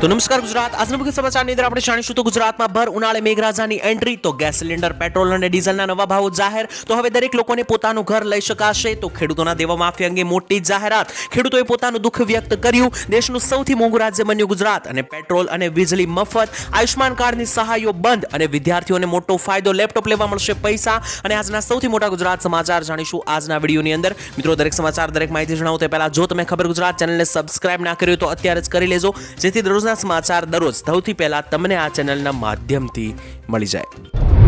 તો નમસ્કાર ગુજરાત. આજના મુખ્ય સમાચારની અંદર આપણે જાણીશું તો ગુજરાતમાં ભર ઉનાળે મેઘરાજાની એન્ટ્રી તો ગેસ સિલિન્ડર, પેટ્રોલ અને ડીઝલના નવા ભાવો જાહેર. તો હવે દરેક લોકોને પોતાનું ઘર લઈ શકાશે. તો ખેડૂતોના દેવા માફી અંગે મોટી જાહેરાત. ખેડૂતોએ પોતાનું દુઃખ વ્યક્ત કર્યું. દેશનું સૌથી મોંઘું રાજ્ય બન્યું ગુજરાત. અને પેટ્રોલ અને વીજળી મફત. આયુષ્માન કાર્ડની સહાયો બંધ. અને વિદ્યાર્થીઓને મોટો ફાયદો લેપટોપ લેવા મળશે પૈસા. અને આજના સૌથી મોટા ગુજરાત સમાચાર જાણીશું આજના વિડીયોની અંદર. મિત્રો, દરેક સમાચાર, દરેક માહિતી જણાવો. તે પહેલાં જો તમે ખબર ગુજરાત ચેનલને સબસ્ક્રાઇબ ના કર્યું તો અત્યારે જ કરી લેજો. જેથી દરરોજના સમાચાર દરરોજ સૌથી પહેલા તમને આ ચેનલના માધ્યમથી મળી જાય.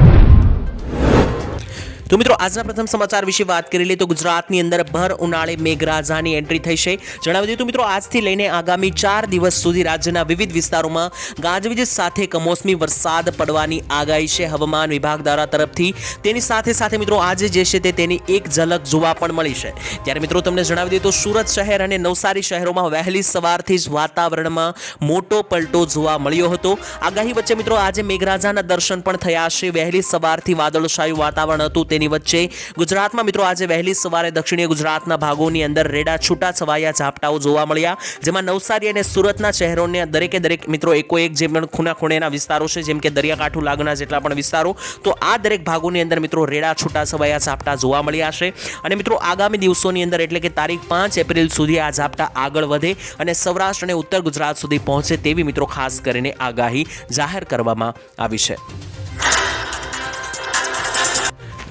તો મિત્રો, આજના પ્રથમ સમાચાર વિશે વાત કરી લઈએ તો ગુજરાતની અંદર ભર ઉનાળે મેઘરાજાની એન્ટ્રી થઈ છે. જણાવી દઈએ તો મિત્રો, આજથી લઈને આગામી ચાર દિવસ સુધી રાજ્યના વિવિધ વિસ્તારોમાં ગાજવીજ સાથે કમોસમી વરસાદ પડવાની આગાહી છે. હવામાન વિભાગ દ્વારા તરફથી તેની સાથે સાથે મિત્રો, આજે જે છે તે તેની એક ઝલક જોવા પણ મળી છે. ત્યારે મિત્રો, તમને જણાવી દઈએ તો સુરત શહેર અને નવસારી શહેરોમાં વહેલી સવારથી જ વાતાવરણમાં મોટો પલટો જોવા મળ્યો હતો. આગાહી વચ્ચે મિત્રો, આજે મેઘરાજાના દર્શન પણ થયા છે. વહેલી સવારથી વાદળછાયું વાતાવરણ હતું. તેની વચ્ચે. ગુજરાતમાં મિત્રો આજે વહેલી સવારે દક્ષિણીય ગુજરાતના ભાગોની અંદર રેડા છૂટા છવાયા ઝાપટાઓ જોવા મળ્યા. જેમાં નવસારી અને સુરતના શહેરોને દરેકે દરેક મિત્રો એકો એક જે પણ ખૂણા ખૂણેના વિસ્તારો છે, જેમ કે દરિયાકાંઠું લાગના જેટલા પણ વિસ્તારો. તો આ દરેક ભાગોની અંદર મિત્રો રેડા છૂટા છવાયા ઝાપટા જોવા મળ્યા છે. અને મિત્રો આગામી દિવસોની અંદર એટલે કે તારીખ પાંચ એપ્રિલ સુધી આ ઝાપટા આગળ વધે અને સૌરાષ્ટ્ર અને ઉત્તર ગુજરાત સુધી પહોંચે તેવી મિત્રો ખાસ કરીને આગાહી જાહેર કરવામાં આવી છે.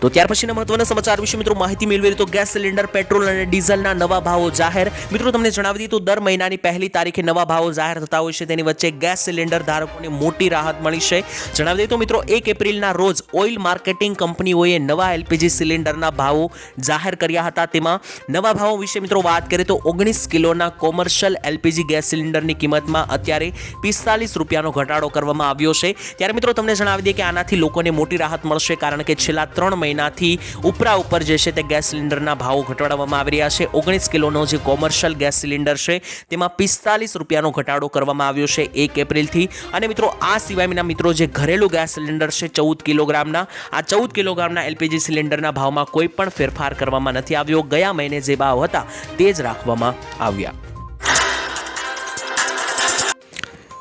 તો ત્યાર પછીના મહત્વના સમાચાર વિશે મિત્રો માહિતી મેળવી તો ગેસ સિલિન્ડર, પેટ્રોલ અને ડીઝલના નવા ભાવો જાહેર. મિત્રો તમને જણાવી દીધું દર મહિનાની પહેલી તારીખે નવા ભાવો જાહેર થતા હોય છે. તેની વચ્ચે ગેસ સિલિન્ડર ધારકોને મોટી રાહત મળી છે. જણાવી દઈએ તો મિત્રો એક એપ્રિલના રોજ ઓઇલ માર્કેટિંગ કંપનીઓએ નવા એલપીજી સિલિન્ડરના ભાવો જાહેર કર્યા હતા. તેમાં નવા ભાવો વિશે મિત્રો વાત કરીએ તો ઓગણીસ કિલોના કોમર્શિયલ એલપીજી ગેસ સિલિન્ડરની કિંમતમાં અત્યારે પિસ્તાલીસ રૂપિયાનો ઘટાડો કરવામાં આવ્યો છે. ત્યારે મિત્રો તમને જણાવી દઈએ કે આનાથી લોકોને મોટી રાહત મળશે કારણ કે છેલ્લા ત્રણ મહિનાથી ઉપરા ઉપર જે છે તે ગેસ સિલિન્ડરના ભાવો ઘટાડવામાં આવી રહ્યા છે. ઓગણીસ કિલોનો જે કોમર્શિયલ ગેસ સિલિન્ડર છે, તેમાં પિસ્તાલીસ રૂપિયાનો ઘટાડો કરવામાં આવ્યો છે એક એપ્રિલથી. અને મિત્રો, આ સિવાયના મિત્રો, જે ઘરેલું ગેસ સિલિન્ડર છે ચૌદ કિલોગ્રામના, આ ચૌદ કિલોગ્રામના એલપીજી સિલિન્ડરના ભાવમાં કોઈ પણ ફેરફાર કરવામાં નથી આવ્યો. ગયા મહિને જે ભાવ હતા, તે જ રાખવામાં આવ્યા.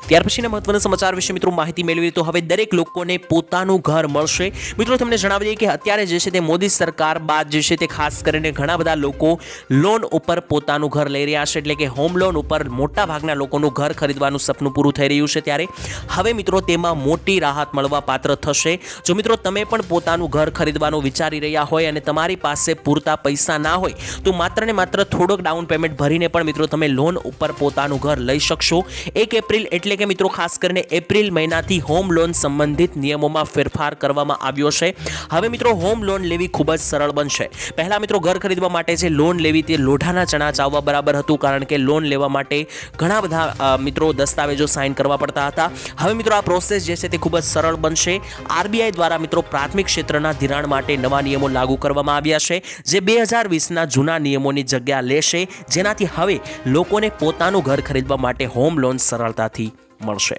ત્યાર પછીના મહત્વના સમાચાર વિશે મિત્રો માહિતી મેળવી તો હવે દરેક લોકોને પોતાનું ઘર મળશે. મિત્રો તમને જણાવી દઈએ કે અત્યારે જે છે તે મોદી સરકાર બાદ જે છે તે ખાસ કરીને ઘણા બધા લોકો લોન ઉપર પોતાનું ઘર લઈ રહ્યા છે. એટલે કે હોમ લોન ઉપર મોટા ભાગના લોકોનું ઘર ખરીદવાનું સપનું પૂરું થઈ રહ્યું છે ત્યારે હવે મિત્રો તેમાં મોટી રાહત મળવા પાત્ર થશે. જો મિત્રો તમે પણ પોતાનું ઘર ખરીદવાનું વિચારી રહ્યા હોય અને તમારી પાસે પૂરતા પૈસા ના હોય, તો માત્ર ને માત્ર થોડોક ડાઉન પેમેન્ટ ભરીને પણ મિત્રો તમે લોન ઉપર પોતાનું ઘર લઈ શકશો. એક એપ્રિલ એટલે કે મિત્રો, ખાસ કરીને એપ્રિલ મહિનાથી હોમ લોન સંબંધિત નિયમોમાં ફેરફાર કરવામાં આવ્યો છે. હવે મિત્રો, હોમ લોન લેવી ખૂબ જ સરળ બનશે. પહેલાં મિત્રો, ઘર ખરીદવા માટે જે લોન લેવી તે લોઢાના ચણા ચાવવા બરાબર હતું, કારણ કે લોન લેવા માટે ઘણા બધા મિત્રો દસ્તાવેજો સાઇન કરવા પડતા હતા. હવે મિત્રો, આ પ્રોસેસ જે છે તે ખૂબ જ સરળ બનશે. આરબીઆઈ દ્વારા મિત્રો, પ્રાથમિક ક્ષેત્રના ધિરાણ માટે નવા નિયમો લાગુ કરવામાં આવ્યા છે, જે બે હજાર વીસના જૂના નિયમોની જગ્યા લેશે. જેનાથી હવે લોકોને પોતાનું ઘર ખરીદવા માટે હોમ લોન સરળતાથી મળશે.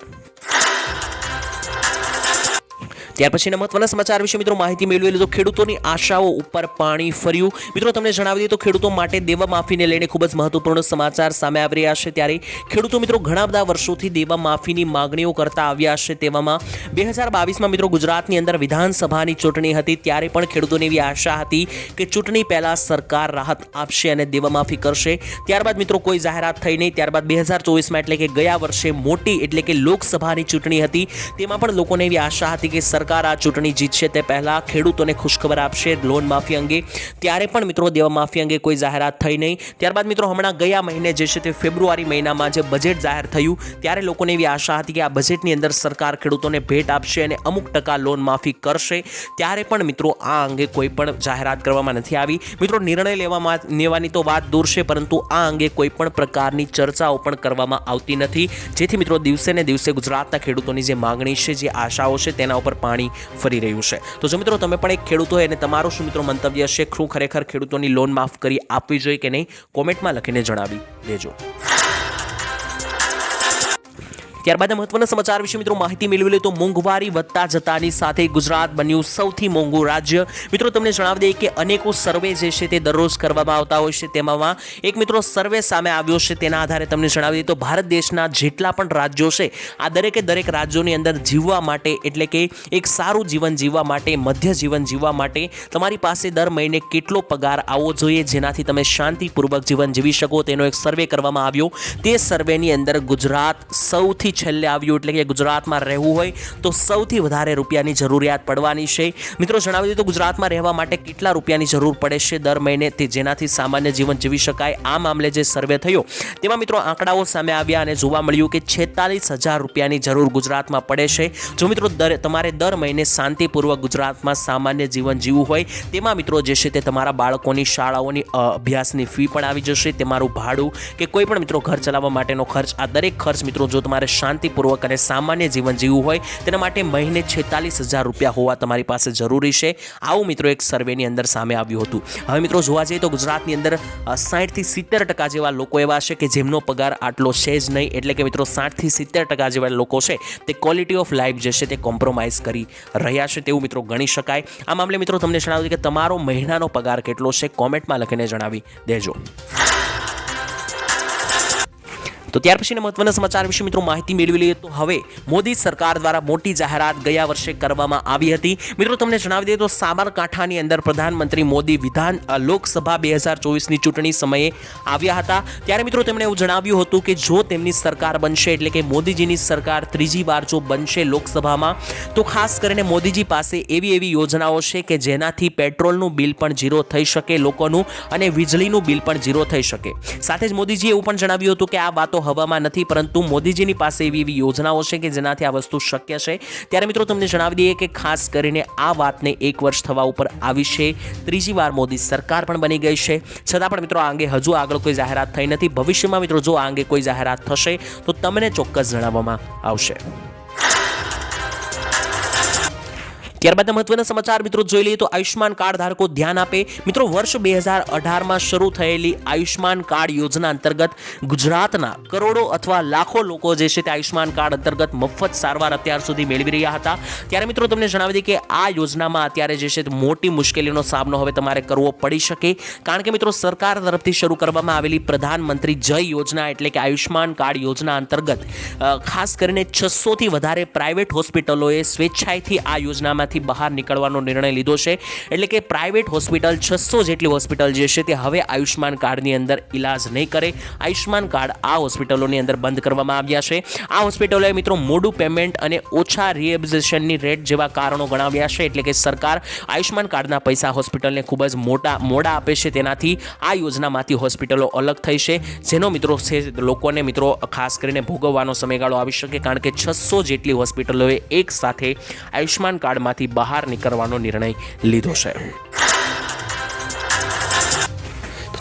ત્યાર પછીના મહત્વના સમાચાર વિશે મિત્રો માહિતી મેળવેલી તો ખેડૂતોની આશાઓ ઉપર પાણી ફર્યું. મિત્રો તમને જણાવી દઈએ તો ખેડૂતો માટે દેવા માફીને લઈને ખૂબ જ મહત્વપૂર્ણ સમાચાર સામે આવી રહ્યા છે. ત્યારે ખેડૂતો મિત્રો ઘણા બધા વર્ષોથી દેવા માફીની માગણીઓ કરતા આવ્યા છે. તેવામાં બે હજાર બાવીસમાં મિત્રો ગુજરાતની અંદર વિધાનસભાની ચૂંટણી હતી. ત્યારે પણ ખેડૂતોની એવી આશા હતી કે ચૂંટણી પહેલાં સરકાર રાહત આપશે અને દેવા માફી કરશે. ત્યારબાદ મિત્રો કોઈ જાહેરાત થઈ નહીં. ત્યારબાદ બે હજાર ચોવીસમાં એટલે કે ગયા વર્ષે મોટી એટલે કે લોકસભાની ચૂંટણી હતી. તેમાં પણ લોકોને એવી આશા હતી કે સરકાર આ ચૂંટણી જીતશે તે પહેલાં ખેડૂતોને ખુશખબર આપશે લોન માફી અંગે. ત્યારે પણ મિત્રો દેવા માફી અંગે કોઈ જાહેરાત થઈ નહીં. ત્યારબાદ મિત્રો હમણાં ગયા મહિને જે છે તે ફેબ્રુઆરી મહિનામાં જે બજેટ જાહેર થયું, ત્યારે લોકોને એવી આશા હતી કે આ બજેટની અંદર સરકાર ખેડૂતોને ભેટ આપશે અને અમુક ટકા લોન માફી કરશે. ત્યારે પણ મિત્રો આ અંગે કોઈ પણ જાહેરાત કરવામાં નથી આવી. મિત્રો નિર્ણય લેવામાં લેવાની તો વાત દૂર છે, પરંતુ આ અંગે કોઈ પણ પ્રકારની ચર્ચાઓ પણ કરવામાં આવતી નથી. જેથી મિત્રો દિવસે ને દિવસે ગુજરાતના ખેડૂતોની જે માગણી છે, જે આશાઓ છે તેના ઉપર પાણી ફરી રહ્યું છે. તો જો મિત્રો તમે પણ એક ખેડૂત હોય અને તમારું શું મિત્રો મંતવ્ય છે, શું ખરેખર ખેડૂતોની લોન માફ કરી આપવી જોઈએ કે નહીં કોમેન્ટમાં લખીને જણાવી દેજો. ત્યારબાદ મહત્વના સમાચાર વિશે મિત્રો માહિતી મેળવી લે તો મોંઘવારી વધતા જતાની સાથે ગુજરાત બન્યું સૌથી મોંઘું રાજ્ય. મિત્રો, તમને જણાવી દઈએ કે અનેકો સર્વે જે છે તે દરરોજ કરવામાં આવતા હોય છે. તેમાં એક મિત્રો સર્વે સામે આવ્યો છે તેના આધારે તમને જણાવી દઈએ તો ભારત દેશના જેટલા પણ રાજ્યો છે, આ દરેકે દરેક રાજ્યોની અંદર જીવવા માટે એટલે કે એક સારું જીવન જીવવા માટે, મધ્ય જીવન જીવવા માટે તમારી પાસે દર મહિને કેટલો પગાર આવવો જોઈએ જેનાથી તમે શાંતિપૂર્વક જીવન જીવી શકો તેનો એક સર્વે કરવામાં આવ્યો. તે સર્વેની અંદર ગુજરાત સૌથી છેલ્લે આવ્યું એટલે કે ગુજરાતમાં રહેવું હોય તો સૌથી વધારે રૂપિયાની જરૂરિયાત પડવાની છે. મિત્રો, જણાવી દઉં તો ગુજરાતમાં રહેવા માટે કેટલા રૂપિયાની જરૂર પડે છે દર મહિને તે જેનાથી સામાન્ય જીવન જીવી શકાય. આ મામલે જે સર્વે થયો તેમાં મિત્રો આંકડાઓ સામે આવ્યા અને જોવા મળ્યું કે છેતાલીસ હજાર રૂપિયાની જરૂર ગુજરાતમાં પડે છે. જો મિત્રો, દર તમારે દર મહિને શાંતિપૂર્વક ગુજરાતમાં સામાન્ય જીવન જીવવું હોય તેમાં મિત્રો જે છે તે તમારા બાળકોની શાળાઓની અભ્યાસની ફી પણ આવી જશે. તમારું ભાડું કે કોઈ પણ મિત્રો ઘર ચલાવવા માટેનો ખર્ચ, આ દરેક ખર્ચ મિત્રો જો તમારે શાંતિપૂર્વક અને સામાન્ય જીવન જીવવું હોય, તેના માટે મહિને છેતાલીસ હજાર રૂપિયા હોવા તમારી પાસે જરૂરી છે. આવું મિત્રો એક સર્વેની અંદર સામે આવ્યું હતું. હવે મિત્રો જોવા જઈએ તો ગુજરાતની અંદર સાઠથી સિત્તેર ટકા જેવા લોકો એવા છે કે જેમનો પગાર આટલો છે જ નહીં. એટલે કે મિત્રો સાઠથી સિત્તેર ટકા જેવા લોકો છે, તે ક્વોલિટી ઓફ લાઈફ જે છે તે કોમ્પ્રોમાઇઝ કરી રહ્યા છે તેવું મિત્રો ગણી શકાય. આ મામલે મિત્રો તમને જણાવ્યું કે તમારો મહિનાનો પગાર કેટલો છે? કોમેન્ટમાં લખીને જણાવી દેજો. તો ત્યાર પછીના મહત્વના સમાચાર વિશે મિત્રો માહિતી મેળવી લઈએ. તો હવે મોદી સરકાર દ્વારા મોટી જાહેરાત ગયા વર્ષે કરવામાં આવી હતી. મિત્રો તમને જણાવી દઈએ તો સાબરકાંઠાની અંદર પ્રધાનમંત્રી મોદી વિધાન લોકસભા બે હજાર ચોવીસની ચૂંટણી સમયે આવ્યા હતા. ત્યારે મિત્રો તેમણે એવું જણાવ્યું હતું કે જો તેમની સરકાર બનશે એટલે કે મોદીજીની સરકાર ત્રીજી વાર જો બનશે લોકસભામાં, તો ખાસ કરીને મોદીજી પાસે એવી એવી યોજનાઓ છે કે જેનાથી પેટ્રોલનું બિલ પણ ઝીરો થઈ શકે લોકોનું અને વીજળીનું બિલ પણ ઝીરો થઈ શકે. સાથે જ મોદીજીએ એવું પણ જણાવ્યું હતું કે આ વાતો હવામાં નથી, પરંતુ મોદીજીની પાસે એવી એવી યોજનાઓ છે કે જેનાથી આ વસ્તુ શક્ય છે. ત્યારે મિત્રો તમને જણાવી દઈએ કે ખાસ કરીને આ વાતને એક વર્ષ થવા ઉપર આવી છે. ત્રીજી વાર મોદી સરકાર પણ બની ગઈ છે. છતાં પણ મિત્રો આ અંગે હજુ આગળ કોઈ જાહેરાત થઈ નથી. ભવિષ્યમાં મિત્રો જો આ અંગે કોઈ જાહેરાત થશે, તો તમને ચોક્કસ જણાવવામાં આવશે. ત્યારબાદ મહત્વના સમાચાર, મિત્રો જોઈ લઈએ તો આયુષ્યમાન કાર્ડ ધારકો ધ્યાન આપે. મિત્રો વર્ષ બે હજાર અઢારમાં શરૂ થયેલી આયુષ્યમાન કાર્ડ યોજના અંતર્ગત ગુજરાતના કરોડો અથવા લાખો લોકો જે છે તે આયુષ્માન કાર્ડ અંતર્ગત મફત સારવાર અત્યાર સુધી મેળવી રહ્યા હતા. ત્યારે મિત્રો તમને જણાવી દઈએ કે આ યોજનામાં અત્યારે જે છે મોટી મુશ્કેલીનો સામનો હવે તમારે કરવો પડી શકે. કારણ કે મિત્રો સરકાર તરફથી શરૂ કરવામાં આવેલી પ્રધાનમંત્રી જય યોજના એટલે કે આયુષ્યમાન કાર્ડ યોજના અંતર્ગત ખાસ કરીને છસોથી વધારે પ્રાઇવેટ હોસ્પિટલોએ સ્વેચ્છાએથી આ યોજનામાંથી બહાર નીકળવાનો નિર્ણય લીધો છે. એટલે કે પ્રાઇવેટ હોસ્પિટલ છસો જેટલી હોસ્પિટલ જે છે તે હવે આયુષ્માન કાર્ડની અંદર ઇલાજ નહીં કરે. આયુષ્માન કાર્ડ આ હોસ્પિટલોની અંદર બંધ કરવામાં આવ્યા છે. આ હોસ્પિટલોએ મિત્રો મોડું પેમેન્ટ અને ઓછા રિએબ્ઝેશનની રેટ જેવા કારણો ગણાવ્યા છે. એટલે કે સરકાર આયુષ્માન કાર્ડના પૈસા હોસ્પિટલને ખૂબ જ મોટા મોડા આપે છે. તેનાથી આ યોજનામાંથી હોસ્પિટલો અલગ થઈ છે. જેનો મિત્રો છે લોકોને મિત્રો ખાસ કરીને ભોગવવાનો સમયગાળો આવી શકે, કારણ કે છસો જેટલી હોસ્પિટલોએ એક સાથે આયુષ્માન કાર્ડમાંથી બહાર નીકળવાનો નિર્ણય લીધો છે.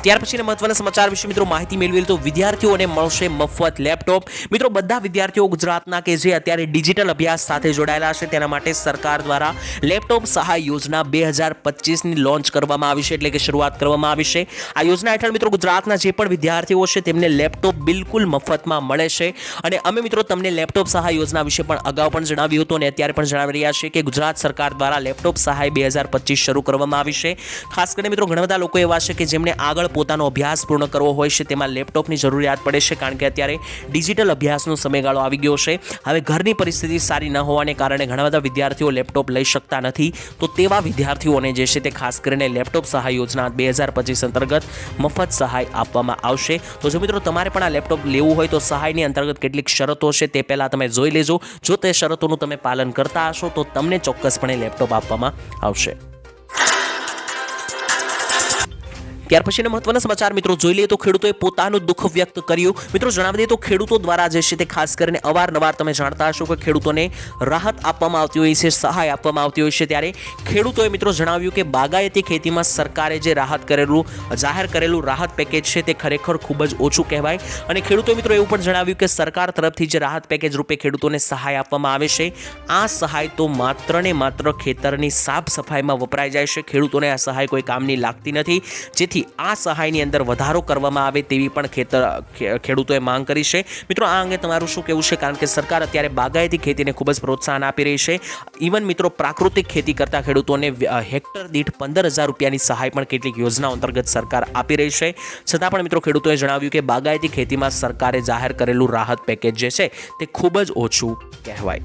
ત્યાર પછીના મહત્વના સમાચાર વિશે મિત્રો માહિતી મેળવી તો વિદ્યાર્થીઓને મળશે મફત લેપટોપ. મિત્રો, બધા વિદ્યાર્થીઓ ગુજરાતના કે જે અત્યારે ડિજિટલ અભ્યાસ સાથે જોડાયેલા છે, તેના માટે સરકાર દ્વારા લેપટોપ સહાય યોજના બે હજાર પચીસની લોન્ચ કરવામાં આવી છે, એટલે કે શરૂઆત કરવામાં આવી છે. આ યોજના હેઠળ મિત્રો ગુજરાતના જે પણ વિદ્યાર્થીઓ છે, તેમને લેપટોપ બિલકુલ મફતમાં મળે છે. અને અમે મિત્રો તમને લેપટોપ સહાય યોજના વિશે પણ અગાઉ પણ જણાવ્યું હતું અને અત્યારે પણ જણાવી રહ્યા છે કે ગુજરાત સરકાર દ્વારા લેપટોપ સહાય બે શરૂ કરવામાં આવી છે. ખાસ કરીને મિત્રો ઘણા બધા લોકો એવા છે કે જેમને આગળ પોતાનો અભ્યાસ પૂર્ણ કરવો હોય છે, તેમાં લેપટોપની જરૂરિયાત પડે છે, કારણ કે અત્યારે ડિજિટલ અભ્યાસનો સમયગાળો આવી ગયો છે. હવે ઘરની પરિસ્થિતિ સારી ન હોવાને કારણે ઘણા બધા વિદ્યાર્થીઓ લેપટોપ લઈ શકતા નથી. તો તેવા વિદ્યાર્થીઓને જે છે તે ખાસ કરીને લેપટોપ સહાય યોજના બે હજાર પચીસ અંતર્ગત મફત સહાય આપવામાં આવશે. તો જો મિત્રો તમારે પણ આ લેપટોપ લેવું હોય તો સહાયની અંતર્ગત કેટલીક શરતો છે તે પહેલાં તમે જોઈ લેજો. જો તે શરતોનું તમે પાલન કરતા હશો તો તમને ચોક્કસપણે લેપટોપ આપવામાં આવશે. ત્યાર પછીના મહત્વના સમાચાર મિત્રો જોઈ લઈએ તો ખેડૂતોએ પોતાનું દુઃખ વ્યક્ત કર્યું. મિત્રો જણાવી દઈએ તો ખેડૂતો દ્વારા જે છે તે ખાસ કરીને અવારનવાર તમે જાણતા હશો કે ખેડૂતોને રાહત આપવામાં આવતી હોય છે, સહાય આપવામાં આવતી હોય છે ત્યારે ખેડૂતોએ મિત્રો જણાવ્યું કે બાગાયતી ખેતીમાં સરકારે જે રાહત કરેલું, જાહેર કરેલું રાહત પેકેજ છે તે ખરેખર ખૂબ જ ઓછું કહેવાય. અને ખેડૂતો મિત્રો એવું પણ જણાવ્યું કે સરકાર તરફથી જે રાહત પેકેજ રૂપે ખેડૂતોને સહાય આપવામાં આવે છે, આ સહાય તો માત્ર ને માત્ર ખેતરની સાફ સફાઈમાં વપરાઈ જાય છે. ખેડૂતોને આ સહાય કોઈ કામની લાગતી નથી. જેથી જેથી આ સહાયની અંદર વધારો કરવામાં આવે તેવી પણ ખેતર ખેડૂતોએ માંગ કરી છે. મિત્રો, આ અંગે તમારું શું કહેવું છે? કારણ કે સરકાર અત્યારે બાગાયતી ખેતીને ખૂબ જ પ્રોત્સાહન આપી રહી છે. ઇવન મિત્રો, પ્રાકૃતિક ખેતી કરતા ખેડૂતોને હેક્ટર દીઠ પંદર હજાર રૂપિયાની સહાય પણ કેટલીક યોજનાઓ અંતર્ગત સરકાર આપી રહી છે. છતાં પણ મિત્રો, ખેડૂતોએ જણાવ્યું કે બાગાયતી ખેતીમાં સરકારે જાહેર કરેલું રાહત પેકેજ જે છે, તે ખૂબ જ ઓછું કહેવાય.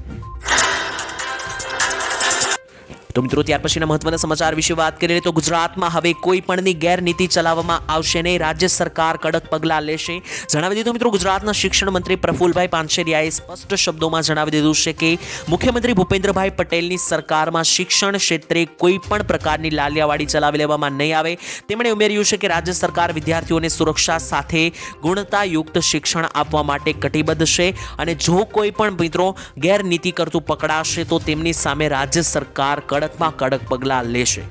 તો મિત્રો, ત્યાર પછીના મહત્વના સમાચાર વિશે વાત કરીએ તો ગુજરાતમાં હવે કોઈ પણની ગેરનીતિ ચલાવવામાં આવશે નહીં. રાજ્ય સરકાર કડક પગલાં લેશે. જણાવી દીધું મિત્રો, ગુજરાતના શિક્ષણ મંત્રી પ્રફુલભાઈ પાનસેરિયાએ સ્પષ્ટ શબ્દોમાં જણાવી દીધું છે કે, મુખ્યમંત્રી ભૂપેન્દ્રભાઈ પટેલની સરકારમાં શિક્ષણ ક્ષેત્રે કોઈ પણ પ્રકારની લાલિયાવાડી ચલાવી લેવામાં નહીં આવે. તેમણે ઉમેર્યું છે કે, રાજ્ય સરકાર વિદ્યાર્થીઓને સુરક્ષા સાથે ગુણતાયુક્ત શિક્ષણ આપવા માટે કટિબદ્ધ છે અને જો કોઈ પણ મિત્રો ગેરનીતિ કરતું પકડાશે તો તેમની સામે રાજ્ય સરકાર કડકમાં કડક પગલાં લેશે.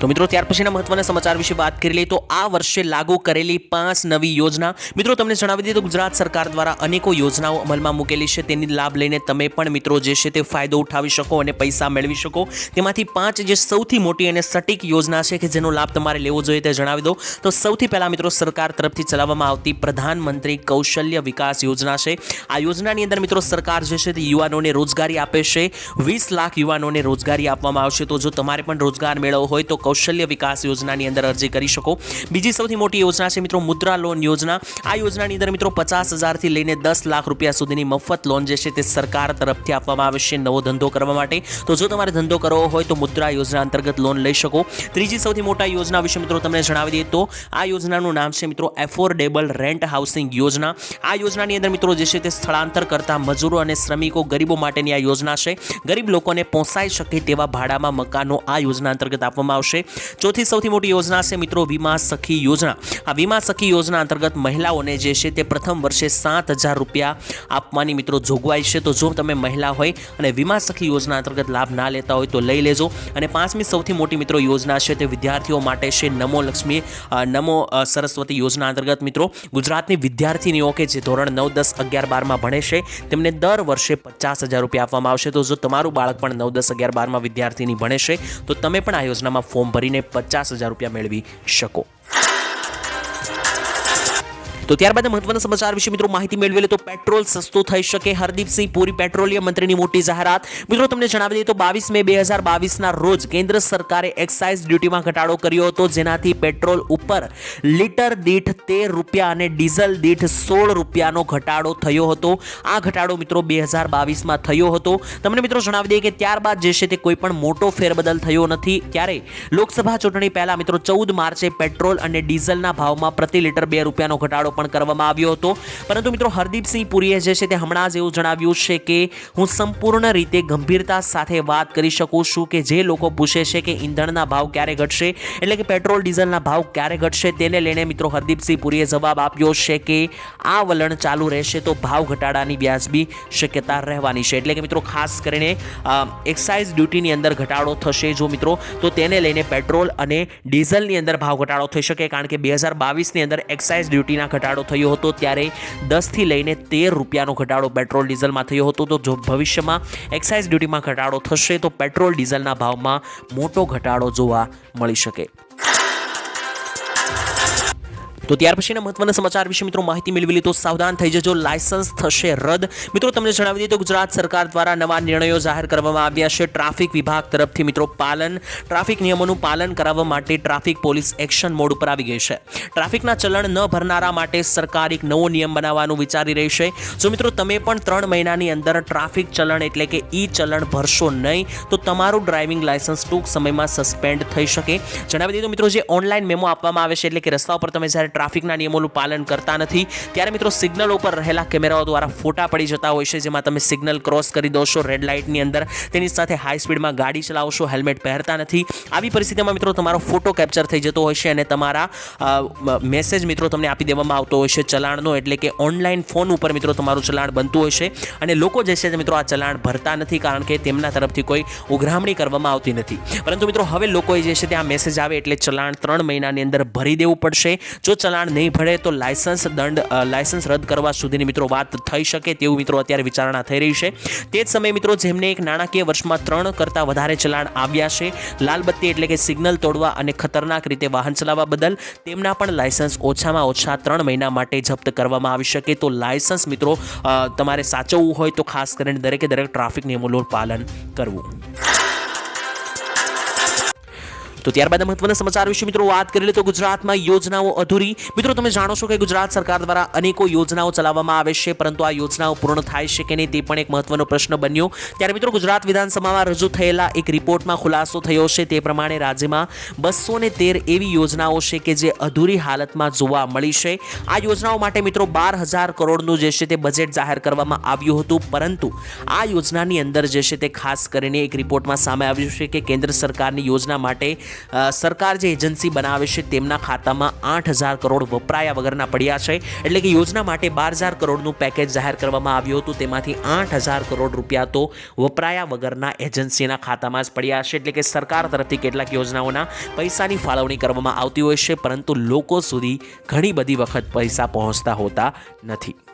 તો મિત્રો, ત્યાર પછીના મહત્વના સમાચાર વિશે વાત કરી લઈએ તો આ વર્ષે લાગુ કરેલી પાંચ નવી યોજના. મિત્રો, તમને જણાવી દઈએ તો ગુજરાત સરકાર દ્વારા અનેકો યોજનાઓ અમલમાં મૂકેલી છે. તેની લાભ લઈને તમે પણ મિત્રો જે છે તે ફાયદો ઉઠાવી શકો અને પૈસા મેળવી શકો. તેમાંથી પાંચ જે સૌથી મોટી અને સટીક યોજના છે કે જેનો લાભ તમારે લેવો જોઈએ તે જણાવી દો. તો સૌથી પહેલાં મિત્રો, સરકાર તરફથી ચલાવવામાં આવતી પ્રધાનમંત્રી કૌશલ્ય વિકાસ યોજના છે. આ યોજનાની અંદર મિત્રો, સરકાર જે છે તે યુવાનોને રોજગારી આપે છે. વીસ લાખ યુવાનોને રોજગારી આપવામાં આવશે. તો જો તમારે પણ રોજગાર મેળવવો હોય તો કૌશલ્ય વિકાસ યોજનાની અંદર અરજી કરી શકો. બીજી સૌથી મોટી યોજના છે મિત્રો મુદ્રા લોન યોજના. આ યોજનાની અંદર મિત્રો પચાસ હજારથી લઈને દસ લાખ રૂપિયા સુધીની મફત લોન જે છે તે સરકાર તરફથી આપવામાં આવે છે નવો ધંધો કરવા માટે. તો જો તમારે ધંધો કરવો હોય તો મુદ્રા યોજના અંતર્ગત લોન લઈ શકો. ત્રીજી સૌથી મોટા યોજના વિશે મિત્રો તમને જણાવી દઈએ તો આ યોજનાનું નામ છે મિત્રો એફોર્ડેબલ રેન્ટ હાઉસિંગ યોજના. આ યોજનાની અંદર મિત્રો જે છે તે સ્થળાંતર કરતા મજૂરો અને શ્રમિકો ગરીબો માટેની આ યોજના છે. ગરીબ લોકોને પહોંચાઈ શકે તેવા ભાડામાં મકાનો આ યોજના અંતર્ગત આપવામાં આવશે. ચોથી સૌથી મોટી યોજના છે મિત્રો વીમા સખી યોજના. આ વીમા સખી યોજના અંતર્ગત મહિલાઓને જે છે તે પ્રથમ વર્ષે સાત હજાર રૂપિયા આપવાની મિત્રો જોગવાઈ છે. તો જો તમે મહિલા હોય અને વીમા સખી યોજના અંતર્ગત લાભ ના લેતા હોય તો લઈ લેજો. અને પાંચમી સૌથી મોટી મિત્રો યોજના છે તે વિદ્યાર્થીઓ માટે છે નમો લક્ષ્મી નમો સરસ્વતી યોજના અંતર્ગત મિત્રો ગુજરાતની વિદ્યાર્થીનીઓ કે જે ધોરણ નવ, દસ, અગિયાર બારમાં ભણે છે તેમને દર વર્ષે પચાસ હજાર રૂપિયા આપવામાં આવશે. તો જો તમારું બાળક પણ નવ, દસ, અગિયાર બારમાં વિદ્યાર્થીની ભણે છે તો તમે પણ આ યોજનામાં ફોર્મ ભરીને પચાસ હજાર રૂપિયા મેળવી શકો. તો ત્યારબાદ મહત્વના સમાચાર વિશે મિત્રો માહિતી મેળવી તો પેટ્રોલ સસ્તું થઈ શકે. હરદીપસિંહ પુરી પેટ્રોલિયમ મંત્રીની મોટી જાહેરાત. મિત્રો તમને જણાવી દઈએ તો બાવીસ મે બે હજાર બાવીસના રોજ કેન્દ્ર સરકારે એક્સાઇઝ ડ્યુટીમાં ઘટાડો કર્યો હતો, જેનાથી પેટ્રોલ ઉપર લીટર દીઠ તેર રૂપિયા અને ડીઝલ દીઠ સોળ રૂપિયાનો ઘટાડો થયો હતો. આ ઘટાડો મિત્રો બે હજાર બાવીસમાં થયો હતો. તમને મિત્રો જણાવી દઈએ કે ત્યારબાદ જે છે તે કોઈ પણ મોટો ફેરબદલ થયો નથી. ત્યારે લોકસભા ચૂંટણી પહેલા મિત્રો ચૌદ માર્ચે પેટ્રોલ અને ડીઝલના ભાવમાં પ્રતિ લીટર બે રૂપિયાનો ઘટાડો પણ કરવામાં આવ્યો હતો. પરંતુ મિત્રો, હરદીપસિંહ પુરીએ જે છે તે હમણાં જ એવું જણાવ્યું છે કે હું સંપૂર્ણ રીતે ગંભીરતા સાથે વાત કરી શકું છું કે જે લોકો પૂછે છે કે ઈંધણના ભાવ ક્યારે ઘટશે, એટલે કે પેટ્રોલ, ડીઝલના ભાવ ક્યારે ઘટશે, તેને લઈને મિત્રો, હરદીપસિંહ પુરીએ જવાબ આપ્યો છે કે આ વલણ ચાલુ રહેશે તો ભાવ ઘટાડાની વ્યાજબી શક્યતા રહેવાની છે. એટલે કે મિત્રો, ખાસ કરીને એક્સાઇઝ ડ્યુટીની અંદર ઘટાડો થશે જો મિત્રો, તો તેને લઈને પેટ્રોલ અને ડીઝલની અંદર ભાવ ઘટાડો થઈ શકે, કારણ કે બે હજાર બાવીસની અંદર એક્સાઇઝ ડ્યુટીના ઘટાડો થયો હતો ત્યારે દસથી લઈને તેર રૂપિયાનો ઘટાડો પેટ્રોલ ડીઝલમાં થયો હતો. તો જો ભવિષ્યમાં એક્સાઇઝ ડ્યુટીમાં ઘટાડો થશે તો પેટ્રોલ ડીઝલના ભાવમાં મોટો ઘટાડો જોવા મળી શકે. તો ત્યાર પછીના મહત્વના સમાચાર વિશે મિત્રો માહિતી મેળવી લીધો સાવધાન થઈ જજો, લાયસન્સ થશે રદ. મિત્રો તમને જણાવી દઈએ તો ગુજરાત સરકાર દ્વારા નવા નિર્ણયો જાહેર કરવામાં આવ્યા છે. ટ્રાફિક વિભાગ તરફથી મિત્રો પાલન, ટ્રાફિક નિયમોનું પાલન કરાવવા માટે ટ્રાફિક પોલીસ એક્શન મોડ ઉપર આવી ગઈ છે. ટ્રાફિકના ચલણ ન ભરનારા માટે સરકાર એક નવો નિયમ બનાવવાનું વિચારી રહી છે. જો મિત્રો તમે પણ ત્રણ મહિનાની અંદર ટ્રાફિક ચલણ એટલે કે ઈ ચલણ ભરશો નહીં, તો તમારું ડ્રાઇવિંગ લાયસન્સ ટૂંક સમયમાં સસ્પેન્ડ થઈ શકે. જણાવી દઈએ તો મિત્રો જે ઓનલાઈન મેમો આપવામાં આવે છે, એટલે કે રસ્તા ઉપર તમે જ્યારે ટ્રાફિકના નિયમોનું પાલન કરતા નથી. ત્યારે મિત્રો સિગ્નલ ઉપર રહેલા કેમેરાઓ દ્વારા ફોટા પડી જતા હોય છે, જેમાં તમે સિગ્નલ ક્રોસ કરી દો છો રેડ લાઇટની અંદર. તેની સાથે હાઈ સ્પીડમાં ગાડી ચલાવશો હેલ્મેટ પહેરતા નથી. આવી પરિસ્થિતિમાં મિત્રો તમારો ફોટો કેપ્ચર થઈ જતો હોય છે અને તમારા મેસેજ મિત્રો તમને આપી દેવામાં આવતો હોય છે ચલાણનો, એટલે કે ઓનલાઈન ફોન ઉપર મિત્રો તમારું ચલાણ બનતું હોય છે. અને લોકો જે છે મિત્રો આ ચલાણ ભરતા નથી, કારણ કે તેમના તરફથી કોઈ ઉઘરામણી કરવામાં આવતી નથી. પરંતુ મિત્રો હવે લોકોએ જે છે તે આ મેસેજ આવે એટલે ચલાણ ત્રણ મહિનાની અંદર ભરી દેવું પડશે. જો ચલાણ નહીં ભરે તો લાયસન્સ દંડ લાયસન્સ રદ કરવા સુધીની મિત્રો વાત થઈ શકે તેવું મિત્રો અત્યારે વિચારણા થઈ રહી છે. તે જ સમયે મિત્રો જેમને એક નાણાકીય વર્ષમાં ત્રણ કરતાં વધારે ચલાણ આવ્યા છે, લાલબત્તી એટલે કે સિગ્નલ તોડવા અને ખતરનાક રીતે વાહન ચલાવવા બદલ તેમના પણ લાયસન્સ ઓછામાં ઓછા ત્રણ મહિના માટે જપ્ત કરવામાં આવી શકે તો લાયસન્સ મિત્રો તમારે સાચવવું હોય તો ખાસ કરીને દરેકે દરેક ટ્રાફિક નિયમોનું પાલન કરવું. તો ત્યારબાદ મહત્વના સમાચાર વિશે મિત્રો વાત કરી લે તો ગુજરાતમાં યોજનાઓ અધૂરી. મિત્રો, તમે જાણો છો કે ગુજરાત સરકાર દ્વારા અનેકો યોજનાઓ ચલાવવામાં આવે છે, પરંતુ આ યોજનાઓ પૂર્ણ થાય છે કે નહીં તે પણ એક મહત્વનો પ્રશ્ન બન્યો. ત્યારે મિત્રો, ગુજરાત વિધાનસભામાં રજૂ થયેલા એક રિપોર્ટમાં ખુલાસો થયો છે. તે પ્રમાણે રાજ્યમાં બસો તેર એવી યોજનાઓ છે કે જે અધૂરી હાલતમાં જોવા મળી છે. આ યોજનાઓ માટે મિત્રો, બાર હજાર કરોડનું જે છે તે બજેટ જાહેર કરવામાં આવ્યું હતું. પરંતુ આ યોજનાની અંદર જે છે તે ખાસ કરીને એક રિપોર્ટમાં સામે આવ્યું છે કે કેન્દ્ર સરકારની યોજના માટે સરકાર જે એજન્સી બનાવે છે તેમના ખાતામાં આઠ હજાર કરોડ વપરાયા વગરના પડ્યા છે. એટલે કે યોજના માટે બાર હજાર કરોડનું પેકેજ જાહેર કરવામાં આવ્યું હતું. તેમાંથી આઠ હજાર કરોડ રૂપિયા તો વપરાયા વગરના એજન્સીના ખાતામાં જ પડ્યા છે. એટલે કે સરકાર તરફથી કેટલાક યોજનાઓના પૈસાની ફાળવણી કરવામાં આવતી હોય છે, પરંતુ લોકો સુધી ઘણી બધી વખત પૈસા પહોંચતા હોતા નથી.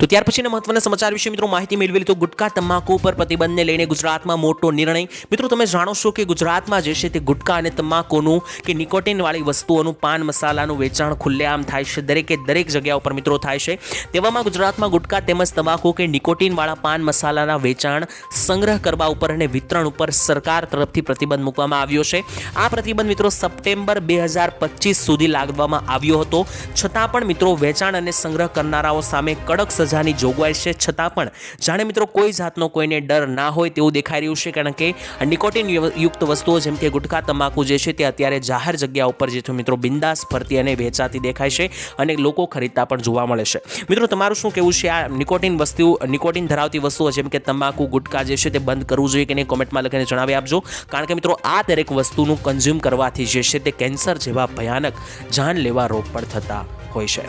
તો ત્યાર પછીના મહત્વના સમાચાર વિશે મિત્રો માહિતી મેળવેલી તો ગુટકા, તમાકુ પર પ્રતિબંધને લઈને ગુજરાતમાં મોટો નિર્ણય. મિત્રો, તમે જાણો છો કે ગુજરાતમાં જે છે તે ગુટકા અને તમાકુનું કે નિકોટિનવાળી વસ્તુઓનું પાન મસાલાનું વેચાણ ખુલ્લેઆમ થાય છે. દરેકે દરેક જગ્યા ઉપર મિત્રો થાય છે. તેવામાં ગુજરાતમાં ગુટકા તેમજ તમાકુ કે નિકોટિનવાળા પાન મસાલાના વેચાણ સંગ્રહ કરવા ઉપર અને વિતરણ ઉપર સરકાર તરફથી પ્રતિબંધ મૂકવામાં આવ્યો છે. આ પ્રતિબંધ મિત્રો સપ્ટેમ્બર બે હજાર પચીસ સુધી લાગવામાં આવ્યો હતો. છતાં પણ મિત્રો વેચાણ અને સંગ્રહ કરનારાઓ સામે કડક સજાની જોગવાઈ છે. છતાં પણ જાણે મિત્રો કોઈ જાતનો કોઈને ડર ના હોય તેવું દેખાઈ રહ્યું છે. કારણ કે નિકોટિન યુક્ત વસ્તુઓ જેમ કે ગુટખા, તમાકુ જે છે તે અત્યારે જાહેર જગ્યા ઉપર જે મિત્રો બિંદાસ ફરતી અને વેચાતી દેખાય છે અને લોકો ખરીદતા પણ જોવા મળે છે. મિત્રો તમારું શું કહેવું છે? આ નિકોટિન વસ્તુ, નિકોટિન ધરાવતી વસ્તુઓ જેમ કે તમાકુ ગુટકા જે છે તે બંધ કરવું જોઈએ કે નહીં? કોમેન્ટમાં લખીને જણાવી આપજો. કારણ કે મિત્રો આ દરેક વસ્તુનું કન્ઝ્યુમ કરવાથી જે છે તે કેન્સર જેવા ભયાનક જાનલેવા રોગ પણ થતા હોય છે.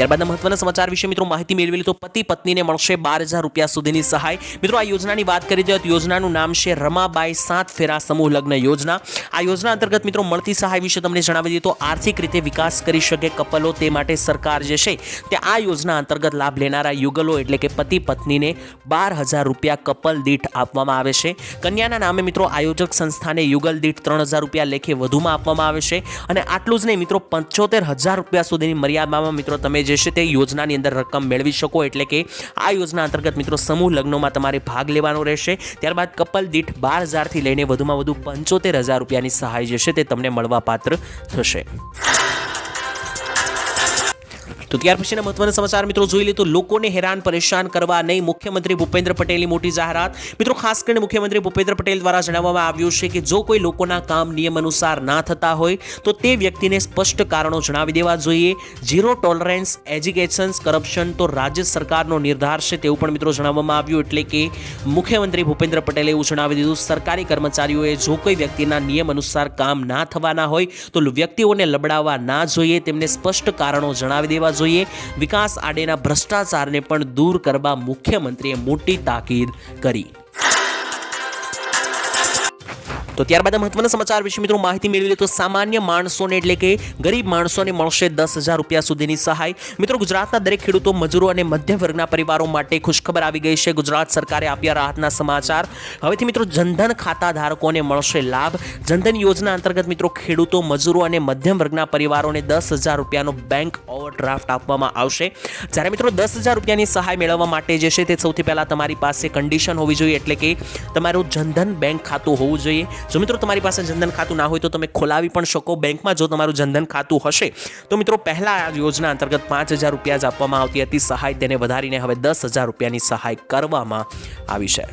ત્યારબાદ મહત્વના સમાચાર વિશે મિત્રો માહિતી મેળવેલી તો પતિ પત્નીને મળશે બાર હજાર રૂપિયા સુધીની સહાય. મિત્રો, આ યોજનાની વાત કરી દઈએ તો યોજનાનું નામ છે રમાબાઈ સાત ફેરા સમૂહ લગ્ન યોજના. આ યોજના અંતર્ગત મિત્રો મળતી સહાય વિશે તમને જણાવી દઈએ તો આર્થિક રીતે વિકાસ કરી શકે કપલો તે માટે સરકાર જે છે તે આ યોજના અંતર્ગત લાભ લેનારા યુગલો એટલે કે પતિ પત્નીને બાર હજાર રૂપિયા કપલ દીઠ આપવામાં આવે છે. કન્યાના નામે મિત્રો આયોજક સંસ્થાને યુગલ દીઠ ત્રણ હજાર રૂપિયા લેખે વધુમાં આપવામાં આવે છે. અને આટલું જ નહીં મિત્રો, પંચોતેર હજાર રૂપિયા સુધીની મર્યાદામાં મિત્રો તમે જે છે તે યોજનાની અંદર રકમ મેળવી શકો, એટલે કે આ યોજના અંતર્ગત મિત્રો સમૂહ લગ્નોમાં તમારે ભાગ લેવાનો રહેશે. ત્યારબાદ કપલ દીઠ બાર હજારથી લઈને વધુમાં વધુ પંચોતેર હજાર રૂપિયાની સહાય જે છે તે તમને મળવા પાત્ર થશે. તો ત્યાર પછીના મહત્વના સમાચાર મિત્રો જોઈ લે તો લોકોને હેરાન, પરેશાન કરવા નહીં. મુખ્યમંત્રી ભૂપેન્દ્ર પટેલની મોટી જાહેરાત. મિત્રો, ખાસ કરીને મુખ્યમંત્રી ભૂપેન્દ્ર પટેલ દ્વારા જણાવવામાં આવ્યું છે કે જો કોઈ લોકોના કામ નિયમ અનુસાર ના થતા હોય, તો તે વ્યક્તિને સ્પષ્ટ કારણો જણાવી દેવા જોઈએ. ઝીરો ટોલરન્સ, એજ્યુકેશન્સ, કરપ્શન તો રાજ્ય સરકારનો નિર્ધાર છે તેવું પણ મિત્રો જણાવવામાં આવ્યું. એટલે કે મુખ્યમંત્રી ભૂપેન્દ્ર પટેલે એવું જણાવી દીધું, સરકારી કર્મચારીઓએ જો કોઈ વ્યક્તિના નિયમ અનુસાર કામ ના થવાના હોય, તો વ્યક્તિઓને લબડાવવા ના જોઈએ. તેમને સ્પષ્ટ કારણો જણાવી દેવા જોઈએ. વિકાસ આડેના ભ્રષ્ટાચારને પણ દૂર કરવા મુખ્યમંત્રીએ મોટી તાકીદ કરી. તો ત્યારબાદ મહત્વના સમાચાર વિશે મિત્રો માહિતી મેળવી તો સામાન્ય માણસોને એટલે કે ગરીબ માણસોને મળશે દસ હજાર રૂપિયા સુધીની સહાય. મિત્રો ગુજરાતના દરેક ખેડૂતો, મજૂરો અને મધ્યમ વર્ગના પરિવારો માટે ખુશખબર આવી ગઈ છે. ગુજરાત સરકારે આપ્યા રાહતના સમાચાર. હવેથી મિત્રો જનધન ખાતા ધારકોને મળશે લાભ. જનધન યોજના અંતર્ગત મિત્રો ખેડૂતો, મજૂરો અને મધ્યમ વર્ગના પરિવારોને દસ હજાર રૂપિયાનો બેંક ઓવરડ્રાફ્ટ આપવામાં આવશે. જ્યારે મિત્રો દસ હજાર રૂપિયાની સહાય મેળવવા માટે જે છે તે સૌથી પહેલાં તમારી પાસે કન્ડિશન હોવી જોઈએ. એટલે કે તમારું જનધન બેંક ખાતું હોવું જોઈએ. જો મિત્રો તમારી પાસે જનધન ખાતું ના હોય તો તમે ખોલાવી પણ શકો બેંકમાં. જો તમારું જનધન ખાતું હશે તો મિત્રો પહેલાં આ યોજના અંતર્ગત પાંચ હજાર રૂપિયા જ આપવામાં આવતી હતી. સહાય તેને વધારીને હવે દસ હજાર રૂપિયાની સહાય કરવામાં આવી છે.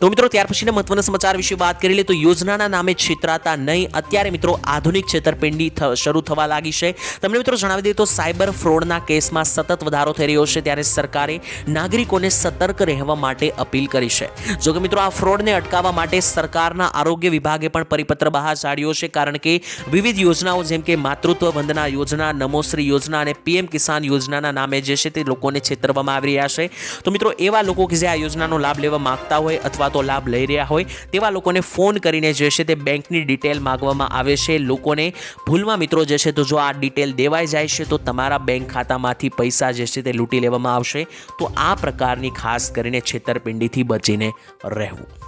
તો મિત્રો, ત્યાર પછીના મહત્વના સમાચાર વિશે વાત કરી લે તો યોજનાના નામે છેતરાતા નહીં. અત્યારે મિત્રો, આધુનિક છેતરપિંડી શરૂ થવા લાગી છે. તમને મિત્રો જણાવી દઈએ તો સાયબર ફ્રોડના કેસમાં સતત વધારો થઈ રહ્યો છે, ત્યારે સરકારે નાગરિકોને સતર્ક રહેવા માટે અપીલ કરી છે. જો કે મિત્રો, આ ફ્રોડને અટકાવવા માટે સરકારના આરોગ્ય વિભાગે પણ પરિપત્ર બહાર ઝાડ્યો છે, કારણ કે વિવિધ યોજનાઓ, જેમ કે માતૃત્વ વંદના યોજના, નમોશ્રી યોજના અને પીએમ કિસાન યોજનાના નામે જે છે તે લોકોને છેતરવામાં આવી રહ્યા છે. તો મિત્રો, એવા લોકો કે જે આ યોજનાનો લાભ લેવા માંગતા હોય અથવા તો લાભ લઈ રહ્યા હોય તેવા લોકોને ફોન કરીને જે છે તે બેંકની ડિટેલ માગવામાં આવે છે. લોકોને ભૂલમાં મિત્રો જે છે તો જો આ ડિટેલ દેવાઈ જાય છે તો તમારા બેંક ખાતામાંથી પૈસા જે છે તે લૂંટી લેવામાં આવશે. તો આ પ્રકારની ખાસ કરીને છેતરપિંડીથી બચીને રહેવું.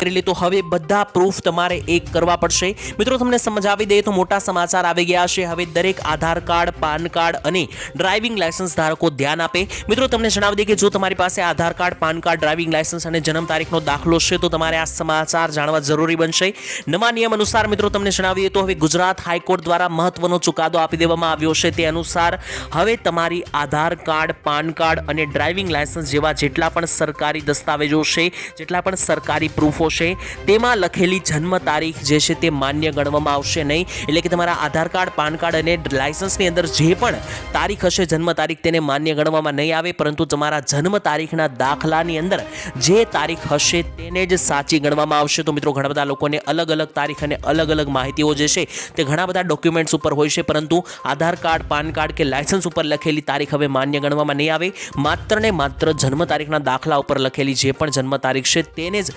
કરેલી તો હવે બધા પ્રૂફ તમારે એક કરવા પડશે. મિત્રો, તમને સમજાવી દઈએ તો મોટા સમાચાર આવી ગયા છે. હવે દરેક આધાર કાર્ડ, પાન કાર્ડ અને ડ્રાઇવિંગ લાયસન્સ ધારકો ધ્યાન આપે. મિત્રો, તમને જણાવી દઈએ કે જો તમારી પાસે Aadhaar card, PAN card driving licence અને જન્મ તારીખનો દાખલો છે, તો તમારે આ સમાચાર જાણવા જરૂરી બનશે. નવા નિયમ અનુસાર મિત્રો, તમને જણાવી દઈએ તો હવે ગુજરાત હાઈકોર્ટ દ્વારા મહત્વનો ચુકાદો આપી દેવામાં આવ્યો છે. તે અનુસાર હવે તમારી આધાર કાર્ડ, પાન કાર્ડ અને ડ્રાઇવિંગ લાયસન્સ જેવા જેટલા પણ સરકારી દસ્તાવેજો છે, જેટલા પણ સરકારી પ્રૂફો છે તેમાં લખેલી જન્મ તારીખ જે છે તે માન્ય ગણવામાં આવશે નહીં. એટલે કે તમારા આધાર કાર્ડ, પાન કાર્ડ અને લાયસન્સની અંદર જે પણ તારીખ હશે, જન્મ તારીખ તેને માન્ય ગણવામાં નહીં આવે. પરંતુ તમારા જન્મ તારીખના દાખલાની અંદર જે તારીખ હશે તેને જ સાચી ગણવામાં આવશે. તો મિત્રો, ઘણા બધા લોકોને અલગ અલગ તારીખ અને અલગ અલગ માહિતીઓ જે છે તે ઘણા બધા ડોક્યુમેન્ટ્સ ઉપર હોય છે. પરંતુ આધાર કાર્ડ, પાન કાર્ડ કે લાયસન્સ ઉપર લખેલી તારીખ હવે માન્ય ગણવામાં નહીં આવે. માત્ર ને માત્ર જન્મ તારીખના દાખલા ઉપર લખેલી જે પણ જન્મ તારીખ છે તેને જ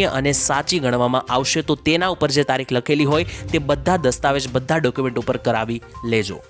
માન્ય અને સાચી ગણવામાં આવશે તો તેના ઉપર જે તારીખ લખેલી હોય તે બધા દસ્તાવેજ, બધા ડોક્યુમેન્ટ ઉપર કરાવી લેજો.